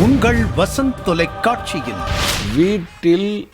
உங்கள் வசந்த் தொலைக்காட்சியில். வீட்டில்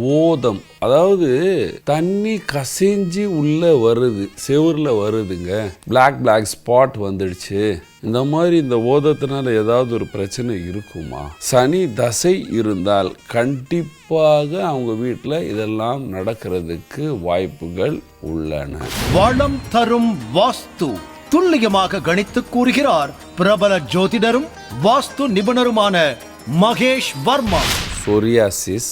ஓதம். அதாவது தண்ணி கசிஞ்சு உள்ள வருது செவுரில் வருதுங்க. பிளாக் பிளாக் ஸ்பாட் வந்துடுச்சு. இந்த மாதிரி இந்த ஓதத்தினால ஏதாவது ஒரு பிரச்சனை இருக்குமா? சனி தசை இருந்தால் கண்டிப்பாக அவங்க வீட்டில் இதெல்லாம் நடக்கிறதுக்கு வாய்ப்புகள் உள்ளன. வளம் தரும் வாஸ்து. துல்லியமாக கணித்து கூறுகிறார். பிரபல ஜோதிடரும் வாஸ்து நிபுணருமான மகேஷ் வர்மா. சொரியாசிஸ்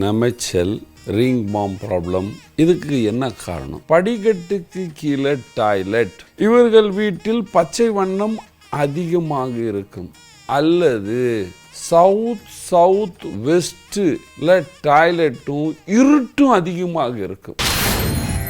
நமைச்சல் ரிங் பாம் ப்ராப்ளம் இதுக்கு என்ன காரணம்? படிக்கட்டுக்கு கீழே டாய்லெட் இவர்கள் வீட்டில் பச்சை வண்ணம் அதிகமாக இருக்கும். அல்லது சவுத் சவுத் வெஸ்ட்ல டாய்லெட்டும் இருட்டும் அதிகமாக இருக்கும்.